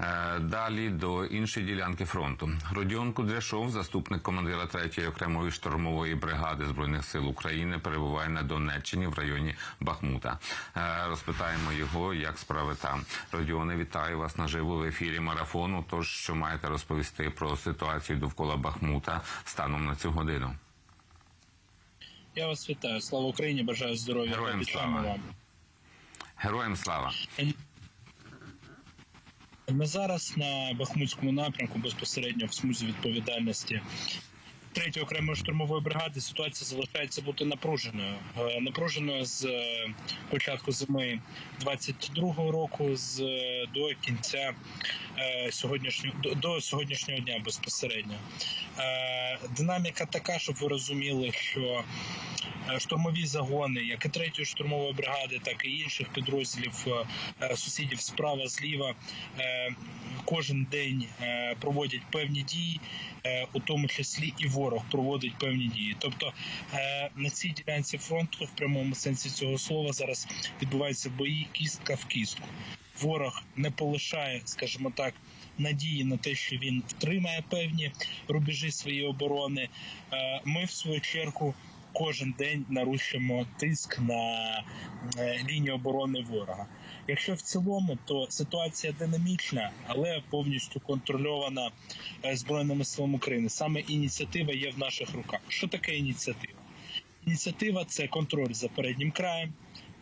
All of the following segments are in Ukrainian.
Е, Далі до іншої ділянки фронту. Родіон Кудряшов, заступник командира 3-ї окремої штурмової бригади збройних сил України, перебуває на Донеччині в районі Бахмута. Е, Розпитаємо його, як справи там. Родіоне, вітаю вас наживо в ефірі марафону. Тож що маєте розповісти про ситуацію довкола Бахмута станом на цю годину? Я вас вітаю. Слава Україні! Бажаю здоров'я Героям слава. вам. Героям слава! Ми зараз на Бахмутському напрямку безпосередньо в смузі відповідальності. Третьої окремої штурмової бригади ситуація залишається бути напруженою. Е, Напруженою з е, початку зими 22-го року, з е, до кінця сьогоднішнього до, сьогоднішнього дня безпосередньо. Динаміка така, щоб ви розуміли, що штурмові загони, як і третьої штурмової бригади, так і інших підрозділів е, е, сусідів справа, зліва. е, Кожен день е, проводять певні дії, е, у тому числі і ворог проводить певні дії. Тобто е, на цій ділянці фронту, в прямому сенсі цього слова, зараз відбуваються бої кістка в кістку. Ворог не полишає, скажімо так, надії на те, що він втримає певні рубежі своєї оборони. Е, Ми, в свою чергу, кожен день нарушуємо тиск на е, лінію оборони ворога. Якщо в цілому, то ситуація динамічна, але повністю контрольована е, збройними силами України. Саме ініціатива є в наших руках. Що таке ініціатива? Ініціатива це контроль за переднім краєм.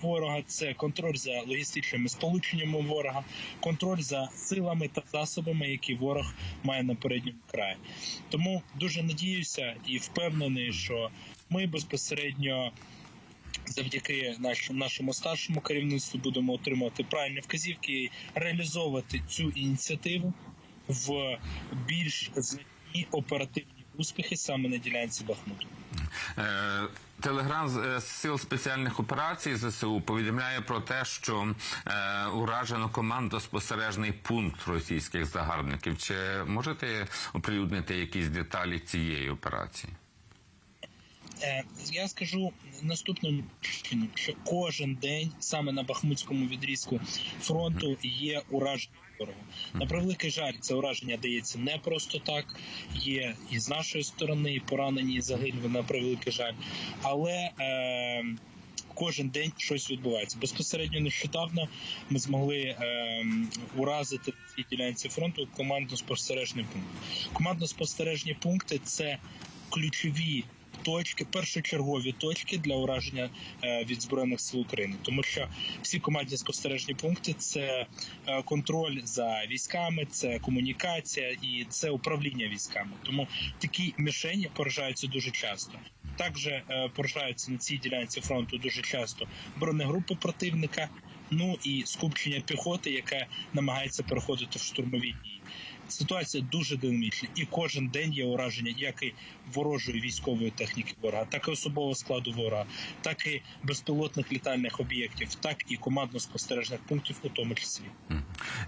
Ворога це контроль за логістичними сполученнями ворога, контроль за силами та засобами, які ворог має на передньому краї. Тому дуже надіюся і впевнений, що ми безпосередньо завдяки нашому нашому старшому керівництву будемо отримувати правильні вказівки і реалізовувати цю ініціативу в більш значні оперативні успіхи саме на ділянці Бахмуту. Е, Телеграм з е, сил спеціальних операцій ЗСУ повідомляє про те, що е, уражено командно-спостережний пункт російських загарбників. Чи можете оприлюднити якісь деталі цієї операції? Е, Я скажу наступним чином, що кожен день саме на Бахмутському відрізку фронту є ураження ворогу. На превеликий жаль, це ураження дається не просто так. Є і з нашої сторони і поранені і загиблі на превеликий жаль, але е, кожен день щось відбувається. Безпосередньо нещодавно ми змогли е, уразити цій ділянці фронту командно-спостережний пункт. Командно-спостережні пункти це ключові точки, першочергові точки для ураження е, від збройних сил України, тому що всі командні спостережні пункти це е, контроль за військами, це комунікація і це управління військами. Тому такі мішені поражаються дуже часто. Також е, поражаються на цій ділянці фронту дуже часто бронегрупи противника. Ну і скупчення піхоти, яке намагається переходити в штурмові дії. Ситуація дуже динамічна, і кожен день є ураження як і ворожої військової техніки ворога, так і особового складу ворога, так і безпілотних літальних об'єктів, так і командно-спостережних пунктів, у тому числі.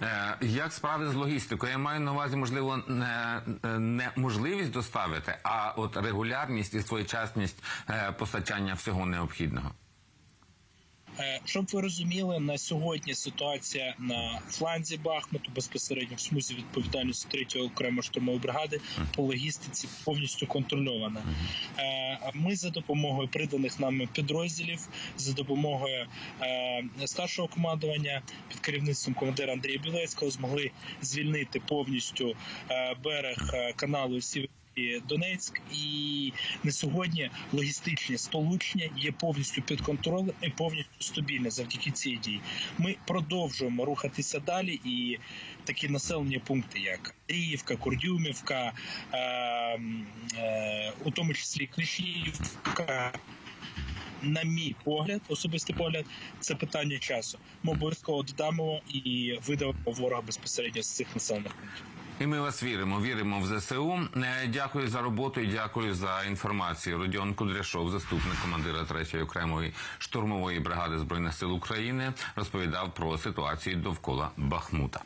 Е, Як справи з логістикою? Я маю на увазі, можливо, не, не можливість доставити, а от регулярність і своєчасність е, постачання всього необхідного. Е, Щоб ви розуміли, на сьогодні ситуація на фланзі Бахмуту безпосередньо в смузі відповідальності третьої окремої штурмової бригади по логістиці повністю контрольована. Е, Ми за допомогою приданих нами підрозділів, за допомогою е, старшого командування під керівництвом командира Андрія Білецького змогли звільнити повністю берег каналу Сівер. Донецьк, і на сьогодні логістичні сполучення є повністю під контролем і повністю стабільне завдяки цій дії. Ми продовжуємо рухатися далі, і такі населені пункти, як Андріївка, Курдюмівка, е, е, у тому числі Кліщіївка. На мій погляд, особистий погляд, це питання часу. Ми обов'язково додамо і видавимо ворога безпосередньо з цих населених пунктів. І ми вас віримо. Віримо в ЗСУ. Е, Дякую за роботу і дякую за інформацію. Родіон Кудряшов, заступник командира 3-ї окремої штурмової бригади збройних сил України, розповідав про ситуацію довкола Бахмута.